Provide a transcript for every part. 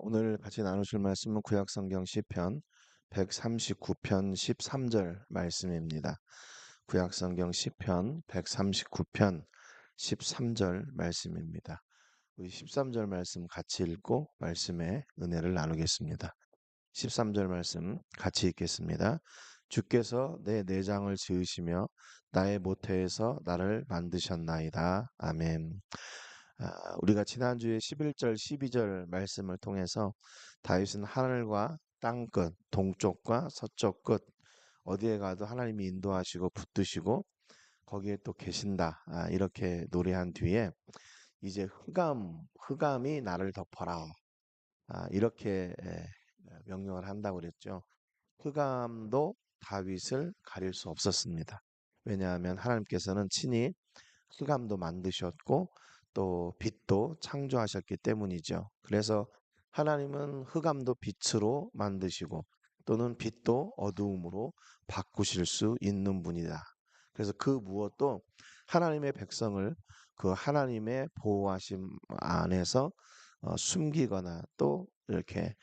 오늘 같이 나누실 말씀은 구약성경 시편 139편 13절 말씀입니다. 구약성경 시편 139편 13절 말씀입니다. 우리 13절 말씀 같이 읽고 말씀의 은혜를 나누겠습니다. 13절 말씀 같이 읽겠습니다. 주께서 내 내장을 지으시며 나의 모태에서 나를 만드셨나이다. 아멘. 아, 우리가 지난주에 11절, 12절 말씀을 통해서 다윗은 하늘과 땅 끝, 동쪽과 서쪽 끝 어디에 가도 하나님이 인도하시고 붙드시고 거기에 또 계신다. 아, 이렇게 노래한 뒤에 이제 흑암, 흑암이 나를 덮어라. 아, 이렇게 명령을 한다고 그랬죠. 흑암도 다윗을 가릴 수 없었습니다. 왜냐하면 하나님께서는 친히 흑암도 만드셨고 또 빛도 창조하셨기 때문이죠. 그래서 하나님은 흑암도 빛으로 만드시고 또는 빛도 어두움으로 바꾸실 수 있는 분이다. 그래서 그 무엇도 하나님의 백성을 그 하나님의 보호하심 안에서 어, 숨기거나 또 이렇게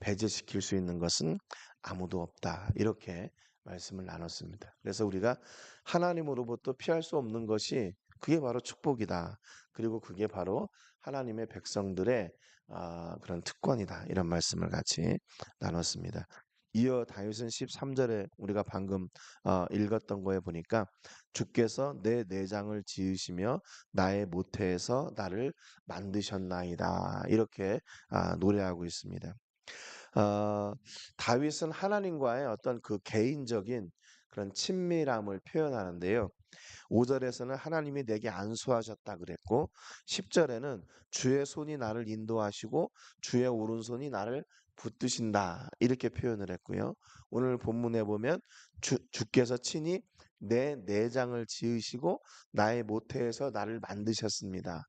배제시킬 수 있는 것은 아무도 없다. 이렇게 말씀을 나눴습니다. 그래서 우리가 하나님으로부터 피할 수 없는 것이 그게 바로 축복이다. 그리고 그게 바로 하나님의 백성들의 아, 그런 특권이다. 이런 말씀을 같이 나눴습니다. 이어 다윗은 13절에 우리가 방금 어, 읽었던 거에 보니까 주께서 내 내장을 지으시며 나의 모태에서 나를 만드셨나이다. 이렇게 아, 노래하고 있습니다. 어, 다윗은 하나님과의 어떤 그 개인적인 그런 친밀함을 표현하는데요. 5절에서는 하나님이 내게 안수하셨다 그랬고 10절에는 주의 손이 나를 인도하시고 주의 오른손이 나를 붙드신다 이렇게 표현을 했고요. 오늘 본문에 보면 주, 주께서 친히 내 내장을 지으시고 나의 모태에서 나를 만드셨습니다.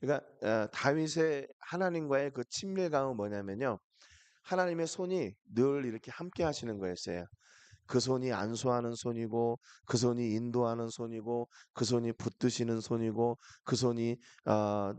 그러니까 어, 다윗의 하나님과의 그 친밀감은 뭐냐면요. 하나님의 손이 늘 이렇게 함께 하시는 거였어요. 그 손이 안수하는 손이고 그 손이 인도하는 손이고 그 손이 붙드시는 손이고 그 손이 어,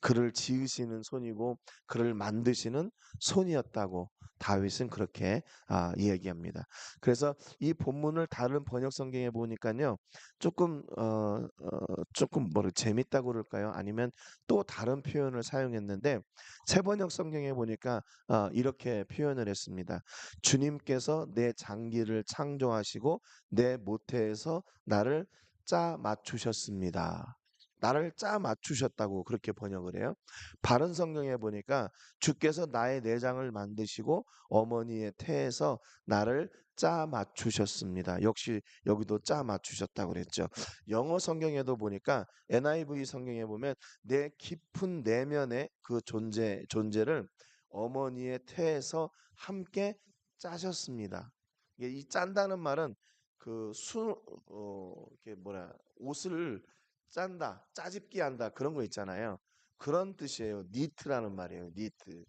그를 지으시는 손이고 그를 만드시는 손이었다고 다윗은 그렇게 아, 이야기합니다. 그래서 이 본문을 다른 번역 성경에 보니까요 조금 어, 어 조금 뭐를 재밌다고 그럴까요? 아니면 또 다른 표현을 사용했는데 새 번역 성경에 보니까 어, 이렇게 표현을 했습니다. 주님께서 내 장기를 창조하시고 내 모태에서 나를 짜 맞추셨습니다. 나를 짜 맞추셨다고 그렇게 번역을 해요. 바른 성경에 보니까 주께서 나의 내장을 만드시고 어머니의 태에서 나를 짜 맞추셨습니다. 역시 여기도 짜 맞추셨다고 그랬죠. 영어 성경에도 보니까 NIV 성경에 보면 내 깊은 내면의 그 존재 존재를 어머니의 태에서 함께 짜셨습니다. 이 짠다는 말은 그 수 어, 이렇게 뭐라 옷을 짠다, 짜집기 한다 그런 거 있잖아요. 그런 뜻이에요. 니트라는 말이에요. 니트.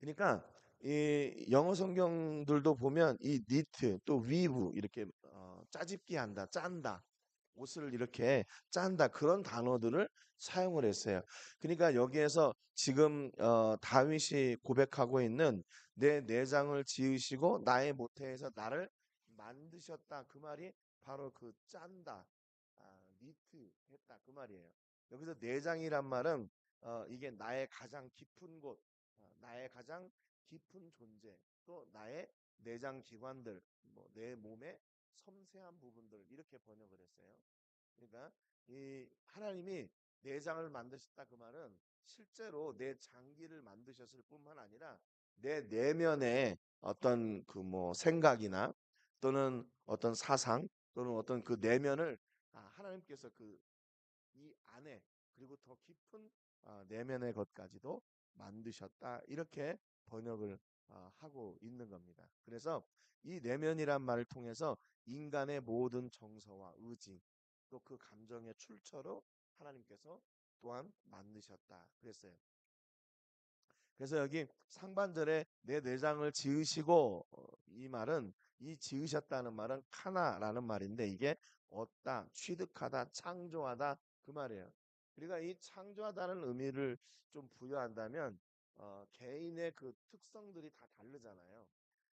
그러니까 이 영어 성경들도 보면 이 니트 또 위브 이렇게 어, 짜집기 한다, 짠다. 옷을 이렇게 짠다 그런 단어들을 사용을 했어요. 그러니까 여기에서 지금 어, 다윗이 고백하고 있는 내 내장을 지으시고 나의 모태에서 나를 만드셨다 그 말이 바로 그 짠다 니트 했다 그 말이에요. 여기서 내장이란 말은 어, 이게 나의 가장 깊은 곳, 어, 나의 가장 깊은 존재, 또 나의 내장 기관들, 뭐 내 몸의 섬세한 부분들 이렇게 번역을 했어요. 그러니까 이 하나님이 내장을 만드셨다 그 말은 실제로 내 장기를 만드셨을 뿐만 아니라 내 내면의 어떤 그 뭐 생각이나 또는 어떤 사상 또는 어떤 그 내면을 아, 하나님께서 그 이 안에 그리고 더 깊은 아, 내면의 것까지도 만드셨다 이렇게 번역을 아, 하고 있는 겁니다. 그래서 이 내면이란 말을 통해서 인간의 모든 정서와 의지 또 그 감정의 출처로 하나님께서 또한 만드셨다 그랬어요. 그래서 여기 상반절에 내 내장을 지으시고 어, 이 말은 이 지으셨다는 말은 카나라는 말인데 이게 얻다, 취득하다, 창조하다 그 말이에요. 우리가 이 창조하다는 의미를 좀 부여한다면 어, 개인의 그 특성들이 다 다르잖아요.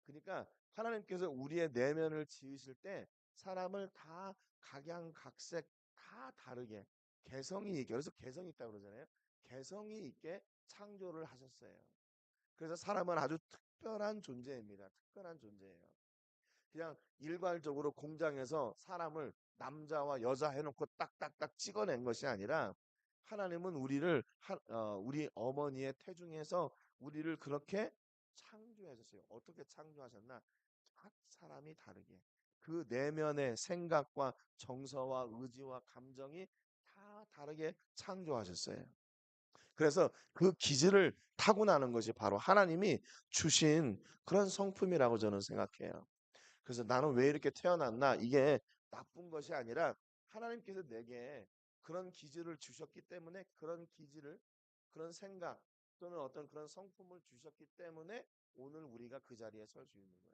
그러니까 하나님께서 우리의 내면을 지으실 때 사람을 다 각양각색 다 다르게 개성이 있게 그래서 개성이 있다고 그러잖아요. 개성이 있게 창조를 하셨어요. 그래서 사람은 아주 특별한 존재입니다. 특별한 존재예요. 그냥 일괄적으로 공장에서 사람을 남자와 여자 해놓고 딱딱딱 찍어낸 것이 아니라 하나님은 우리를 하- 어, 우리 어머니의 태중에서 우리를 그렇게 창조하셨어요. 어떻게 창조하셨나? 각 사람이 다르게 그 내면의 생각과 정서와 의지와 감정이 다 다르게 창조하셨어요. 그래서 그 기질을 타고나는 것이 바로 하나님이 주신 그런 성품이라고 저는 생각해요. 그래서 나는 왜 이렇게 태어났나? 이게 나쁜 것이 아니라 하나님께서 내게 그런 기질을 주셨기 때문에 그런 기질을 그런 생각 또는 어떤 그런 성품을 주셨기 때문에 오늘 우리가 그 자리에 설 수 있는 거예요.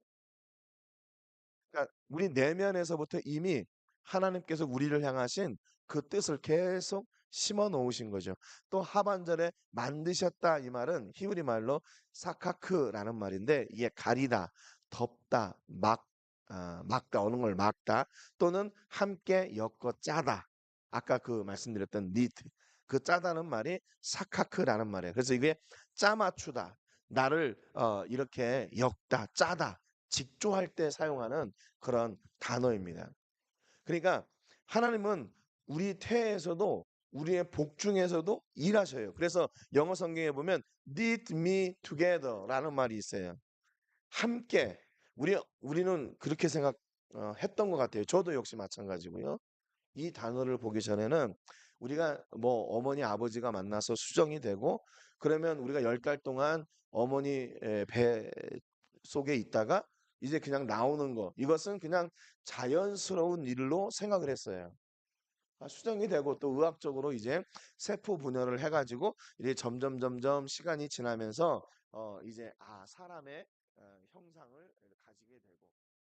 그러니까 우리 내면에서부터 이미 하나님께서 우리를 향하신 그 뜻을 계속 심어 놓으신 거죠. 또 하반절에 만드셨다 이 말은 히브리 말로 사카크라는 말인데 이게 가리다, 덮다, 막 아, 막다 어느 걸 막다 또는 함께 엮어 짜다. 아까 그 말씀드렸던 니트 그 짜다는 말이 사카크라는 말이에요. 그래서 이게 짜 맞추다. 나를 어, 이렇게 엮다, 짜다, 직조할 때 사용하는 그런 단어입니다. 그러니까 하나님은 우리 태에서도 우리의 복 중에서도 일하셔요. 그래서 영어 성경에 보면 knit me together라는 말이 있어요. 함께 우리 우리는 그렇게 생각 어, 했던 것 같아요. 저도 역시 마찬가지고요. 이 단어를 보기 전에는 우리가 뭐 어머니 아버지가 만나서 수정이 되고 그러면 우리가 열 달 동안 어머니 의배 속에 있다가 이제 그냥 나오는 거 이것은 그냥 자연스러운 일로 생각을 했어요. 아, 수정이 되고 또 의학적으로 이제 세포 분열을 해가지고 이제 점점 점점 시간이 지나면서 어 이제 아 사람의 어, 형상을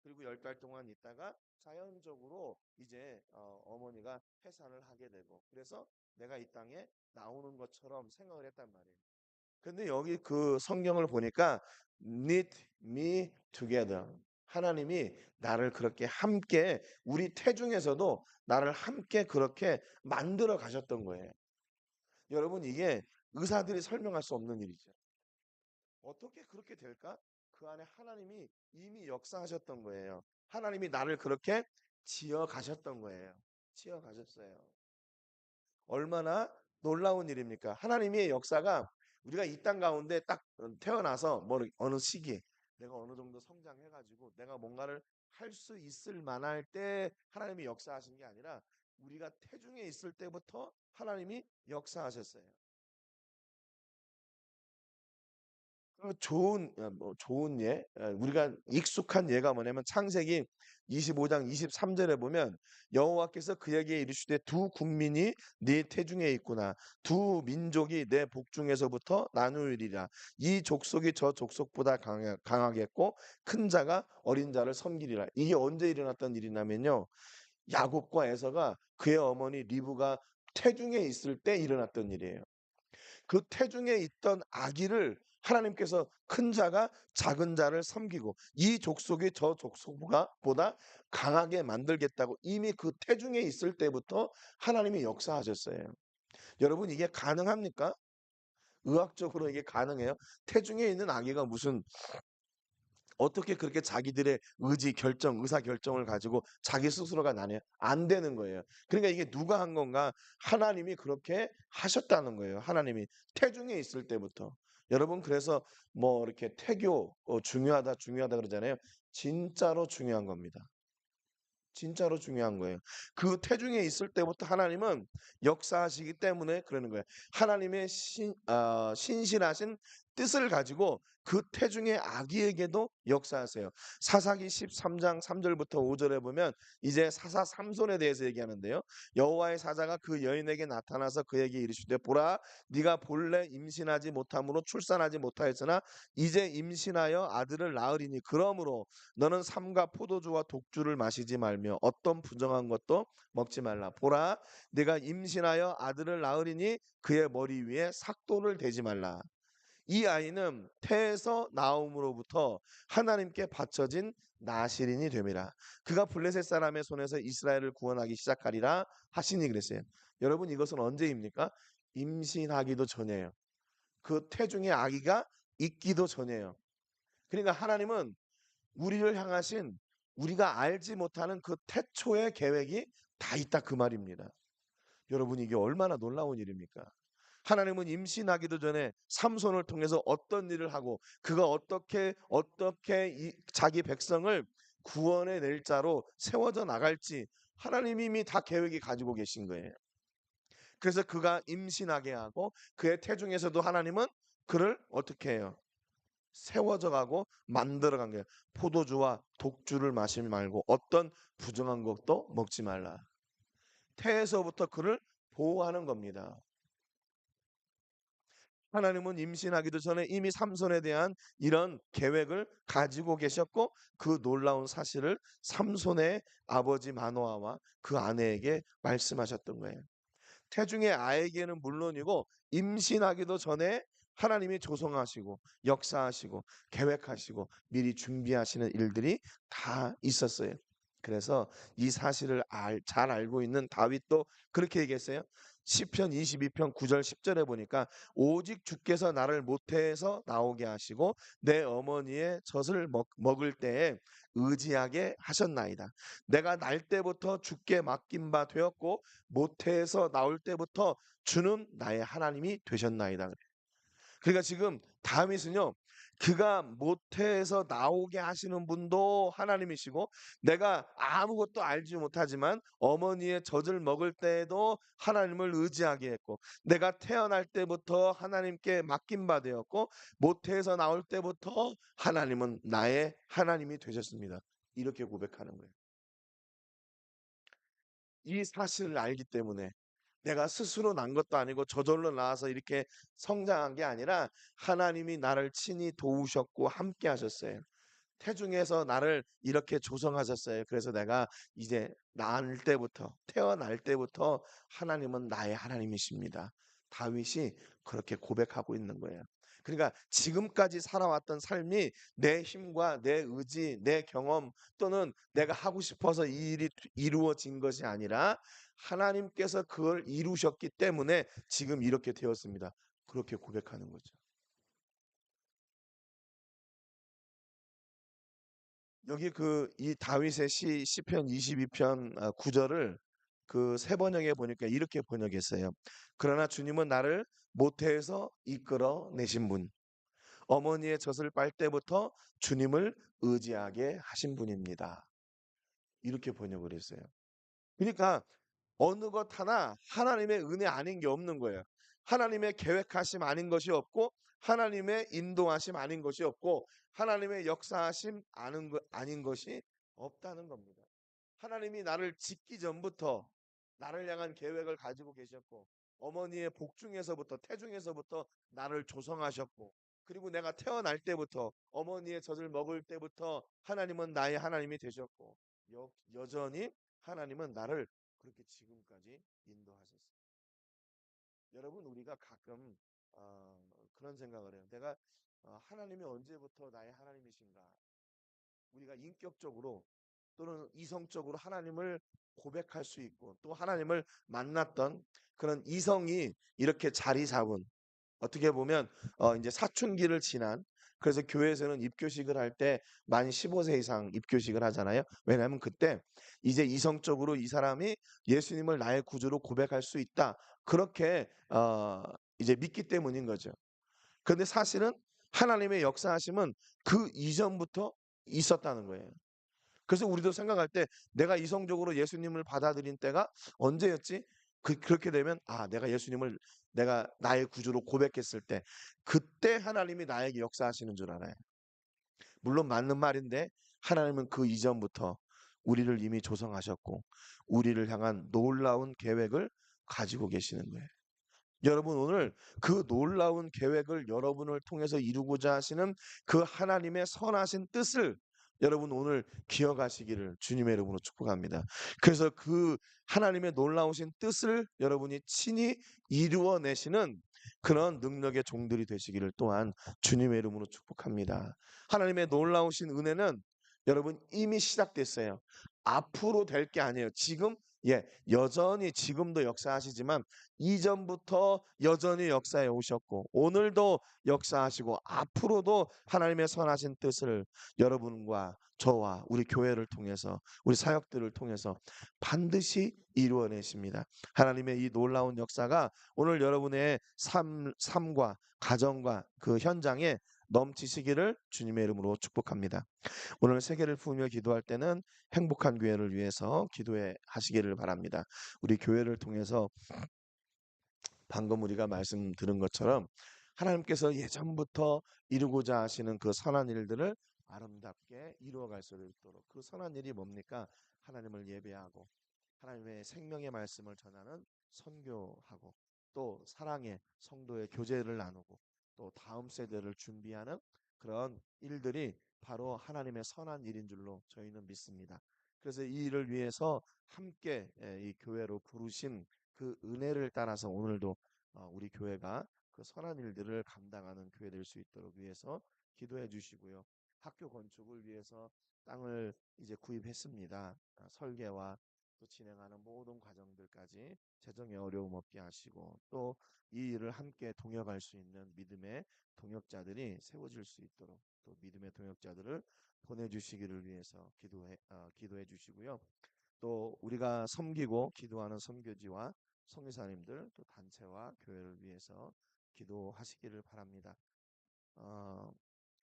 그리고 열 달 동안 있다가 자연적으로 이제 어, 어머니가 해산을 하게 되고 그래서 내가 이 땅에 나오는 것처럼 생각을 했단 말이에요. 근데 여기 그 성경을 보니까 knit me together. 하나님이 나를 그렇게 함께 우리 태중에서도 나를 함께 그렇게 만들어 가셨던 거예요. 여러분 이게 의사들이 설명할 수 없는 일이죠. 어떻게 그렇게 될까? 그 안에 하나님이 이미 역사하셨던 거예요. 하나님이 나를 그렇게 지어 가셨던 거예요. 지어 가셨어요. 얼마나 놀라운 일입니까? 하나님의 역사가 우리가 이 땅 가운데 딱 태어나서 뭐 어느 시기에 내가 어느 정도 성장해가지고 내가 뭔가를 할 수 있을 만할 때 하나님이 역사하신 게 아니라 우리가 태중에 있을 때부터 하나님이 역사하셨어요. 그 좋은 어, 뭐 좋은 예 어, 우리가 익숙한 예가 뭐냐면 창세기 25장 23절에 보면 여호와께서 그에게 이르시되 두 국민이 네 태중에 있구나. 두 민족이 내 복중에서부터 나누리라. 이 족속이 저 족속보다 강하, 강하겠고 큰 자가 어린 자를 섬기리라. 이게 언제 일어났던 일이냐면요. 야곱과 에서가 그의 어머니 리브가 태중에 있을 때 일어났던 일이에요. 그 태중에 있던 아기를 하나님께서 큰 자가 작은 자를 섬기고 이 족속이 저 족속보다 보다 강하게 만들겠다고 이미 그 태중에 있을 때부터 하나님이 역사하셨어요. 여러분 이게 가능합니까? 의학적으로 이게 가능해요? 태중에 있는 아기가 무슨 어떻게 그렇게 자기들의 의지, 결정, 의사 결정을 가지고 자기 스스로가 나뉘어 안 되는 거예요. 그러니까 이게 누가 한 건가? 하나님이 그렇게 하셨다는 거예요. 하나님이 태중에 있을 때부터. 여러분 그래서 뭐 이렇게 태교 어, 중요하다 중요하다 그러잖아요. 진짜로 중요한 겁니다. 진짜로 중요한 거예요. 그 태중에 있을 때부터 하나님은 역사하시기 때문에 그러는 거예요. 하나님의 신, 어, 신실하신 뜻을 가지고 그 태중의 아기에게도 역사하세요. 사사기 13장 3절부터 5절에 보면 이제 사사 삼손에 대해서 얘기하는데요. 여호와의 사자가 그 여인에게 나타나서 그에게 이르시되 보라 네가 본래 임신하지 못함으로 출산하지 못하였으나 이제 임신하여 아들을 낳으리니 그러므로 너는 삼가 포도주와 독주를 마시지 말며 어떤 부정한 것도 먹지 말라. 보라 네가 임신하여 아들을 낳으리니 그의 머리 위에 삭도를 대지 말라. 이 아이는 태에서 나옴으로부터 하나님께 바쳐진 나시린이 됨이라. 그가 블레셋 사람의 손에서 이스라엘을 구원하기 시작하리라 하시니 그랬어요. 여러분 이것은 언제입니까? 임신하기도 전이에요. 그 태중의 아기가 있기도 전이에요. 그러니까 하나님은 우리를 향하신 우리가 알지 못하는 그 태초의 계획이 다 있다 그 말입니다. 여러분 이게 얼마나 놀라운 일입니까? 하나님은 임신하기도 전에 삼손을 통해서 어떤 일을 하고 그가 어떻게 어떻게 이, 자기 백성을 구원해 낼 자로 세워져 나갈지 하나님 이미 다 계획이 가지고 계신 거예요. 그래서 그가 임신하게 하고 그의 태중에서도 하나님은 그를 어떻게 해요? 세워져 가고 만들어 간 거예요. 포도주와 독주를 마시지 말고 어떤 부정한 것도 먹지 말라. 태에서부터 그를 보호하는 겁니다. 하나님은 임신하기도 전에 이미 삼손에 대한 이런 계획을 가지고 계셨고 그 놀라운 사실을 삼손의 아버지 마노아와 그 아내에게 말씀하셨던 거예요. 태중의 아에게는 물론이고 임신하기도 전에 하나님이 조성하시고 역사하시고 계획하시고 미리 준비하시는 일들이 다 있었어요. 그래서 이 사실을 알, 잘 알고 있는 다윗도 그렇게 얘기했어요. 시편 22편 9절 10절에 보니까 오직 주께서 나를 모태에서 나오게 하시고 내 어머니의 젖을 먹, 먹을 때에 의지하게 하셨나이다. 내가 날 때부터 주께 맡긴 바 되었고 모태에서 나올 때부터 주는 나의 하나님이 되셨나이다. 그러니까 지금 다윗은요. 그가 모태에서 나오게 하시는 분도 하나님이시고 내가 아무것도 알지 못하지만 어머니의 젖을 먹을 때에도 하나님을 의지하게 했고 내가 태어날 때부터 하나님께 맡긴 바 되었고 모태에서 나올 때부터 하나님은 나의 하나님이 되셨습니다. 이렇게 고백하는 거예요. 이 사실을 알기 때문에 내가 스스로 난 것도 아니고 저절로 나와서 이렇게 성장한 게 아니라 하나님이 나를 친히 도우셨고 함께 하셨어요. 태중에서 나를 이렇게 조성하셨어요. 그래서 내가 이제 낳을 때부터 태어날 때부터 하나님은 나의 하나님이십니다. 다윗이 그렇게 고백하고 있는 거예요. 그러니까 지금까지 살아왔던 삶이 내 힘과 내 의지, 내 경험 또는 내가 하고 싶어서 이 일이 이루어진 것이 아니라 하나님께서 그걸 이루셨기 때문에 지금 이렇게 되었습니다. 그렇게 고백하는 거죠. 여기 그 이 다윗의 시 시편 22편 9절을 그 세 번역에 보니까 이렇게 번역했어요. 그러나 주님은 나를 모태에서 이끌어 내신 분. 어머니의 젖을 빨 때부터 주님을 의지하게 하신 분입니다. 이렇게 번역을 했어요. 그러니까 어느 것 하나 하나님의 은혜 아닌 게 없는 거예요. 하나님의 계획하심 아닌 것이 없고 하나님의 인도하심 아닌 것이 없고 하나님의 역사하심 아는 것 아닌 것이 없다는 겁니다. 하나님이 나를 짓기 전부터 나를 향한 계획을 가지고 계셨고 어머니의 복중에서부터 태중에서부터 나를 조성하셨고 그리고 내가 태어날 때부터 어머니의 젖을 먹을 때부터 하나님은 나의 하나님이 되셨고 여, 여전히 하나님은 나를 그렇게 지금까지 인도하셨어요. 여러분 우리가 가끔 어, 그런 생각을 해요. 내가 어, 하나님이 언제부터 나의 하나님이신가? 우리가 인격적으로 또는 이성적으로 하나님을 고백할 수 있고 또 하나님을 만났던 그런 이성이 이렇게 자리 잡은 어떻게 보면 어 이제 사춘기를 지난 그래서 교회에서는 입교식을 할 때 만 15세 이상 입교식을 하잖아요. 왜냐하면 그때 이제 이성적으로 이 사람이 예수님을 나의 구주로 고백할 수 있다. 그렇게 어 이제 믿기 때문인 거죠. 그런데 사실은 하나님의 역사하심은 그 이전부터 있었다는 거예요. 그래서 우리도 생각할 때 내가 이성적으로 예수님을 받아들인 때가 언제였지? 그, 그렇게 되면 아 내가 예수님을 내가 나의 구주로 고백했을 때 그때 하나님이 나에게 역사하시는 줄 알아요. 물론 맞는 말인데 하나님은 그 이전부터 우리를 이미 조성하셨고 우리를 향한 놀라운 계획을 가지고 계시는 거예요. 여러분 오늘 그 놀라운 계획을 여러분을 통해서 이루고자 하시는 그 하나님의 선하신 뜻을 여러분 오늘 기억하시기를 주님의 이름으로 축복합니다. 그래서 그 하나님의 놀라우신 뜻을 여러분이 친히 이루어내시는 그런 능력의 종들이 되시기를 또한 주님의 이름으로 축복합니다. 하나님의 놀라우신 은혜는 여러분 이미 시작됐어요. 앞으로 될 게 아니에요. 지금 예, 여전히 지금도 역사하시지만 이전부터 여전히 역사에 오셨고 오늘도 역사하시고 앞으로도 하나님의 선하신 뜻을 여러분과 저와 우리 교회를 통해서 우리 사역들을 통해서 반드시 이루어내십니다. 하나님의 이 놀라운 역사가 오늘 여러분의 삶, 삶과 가정과 그 현장에 넘치시기를 주님의 이름으로 축복합니다. 오늘 세계를 품으며 기도할 때는 행복한 교회를 위해서 기도해 하시기를 바랍니다. 우리 교회를 통해서 방금 우리가 말씀 들은 것처럼 하나님께서 예전부터 이루고자 하시는 그 선한 일들을 아름답게 이루어갈 수 있도록 그 선한 일이 뭡니까? 하나님을 예배하고 하나님의 생명의 말씀을 전하는 선교하고 또 사랑의 성도의 교제를 나누고 또 다음 세대를 준비하는 그런 일들이 바로 하나님의 선한 일인 줄로 저희는 믿습니다. 그래서 이 일을 위해서 함께 이 교회로 부르신 그 은혜를 따라서 오늘도 어, 우리 교회가 그 선한 일들을 감당하는 교회 될 수 있도록 위해서 기도해 주시고요. 학교 건축을 위해서 땅을 이제 구입했습니다. 아, 설계와 또 진행하는 모든 과정들까지 재정의 어려움 없게 하시고 또 이 일을 함께 동역할 수 있는 믿음의 동역자들이 세워질 수 있도록 또 믿음의 동역자들을 보내주시기를 위해서 기도해 어, 기도해 주시고요. 또 우리가 섬기고 기도하는 선교지와 성의사님들 또 단체와 교회를 위해서 기도하시기를 바랍니다. 어,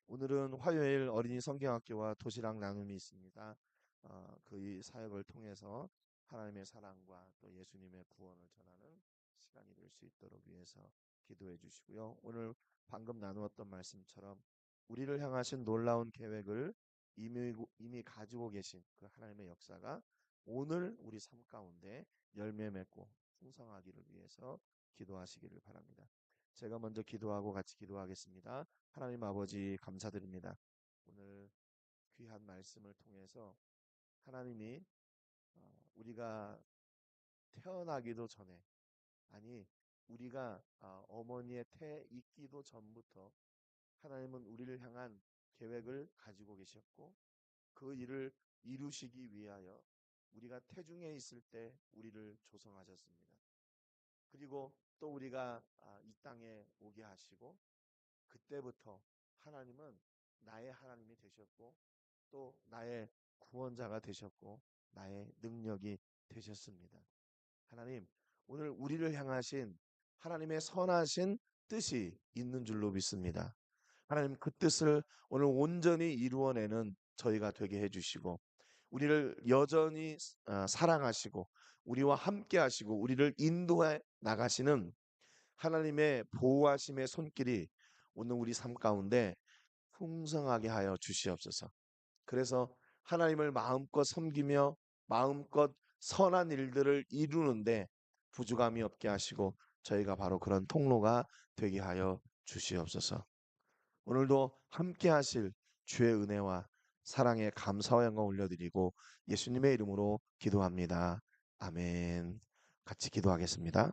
오늘은 화요일 어린이 성경학교와 도시락 나눔이 있습니다. 어, 그이 사역을 통해서 하나님의 사랑과 또 예수님의 구원을 전하는 시간이 될 수 있도록 위해서 기도해 주시고요. 오늘 방금 나누었던 말씀처럼 우리를 향하신 놀라운 계획을 이미, 이미 가지고 계신 그 하나님의 역사가 오늘 우리 삶 가운데 열매 맺고 풍성하기를 위해서 기도하시기를 바랍니다. 제가 먼저 기도하고 같이 기도하겠습니다. 하나님 아버지 감사드립니다. 오늘 귀한 말씀을 통해서 하나님이 어, 우리가 태어나기도 전에 아니 우리가 어, 어머니의 태 있기도 전부터 하나님은 우리를 향한 계획을 가지고 계셨고 그 일을 이루시기 위하여 우리가 태중에 있을 때 우리를 조성하셨습니다. 그리고 또 우리가 아, 이 땅에 오게 하시고 그때부터 하나님은 나의 하나님이 되셨고 또 나의 구원자가 되셨고 나의 능력이 되셨습니다. 하나님, 오늘 우리를 향하신 하나님의 선하신 뜻이 있는 줄로 믿습니다. 하나님 그 뜻을 오늘 온전히 이루어내는 저희가 되게 해주시고 우리를 여전히 어, 사랑하시고 우리와 함께 하시고 우리를 인도해 나가시는 하나님의 보호하심의 손길이 오늘 우리 삶 가운데 풍성하게 하여 주시옵소서. 그래서 하나님을 마음껏 섬기며 마음껏 선한 일들을 이루는데 부족함이 없게 하시고 저희가 바로 그런 통로가 되게 하여 주시옵소서. 오늘도 함께 하실 주의 은혜와 사랑의 감사와 영광 올려드리고 예수님의 이름으로 기도합니다. 아멘. 같이 기도하겠습니다.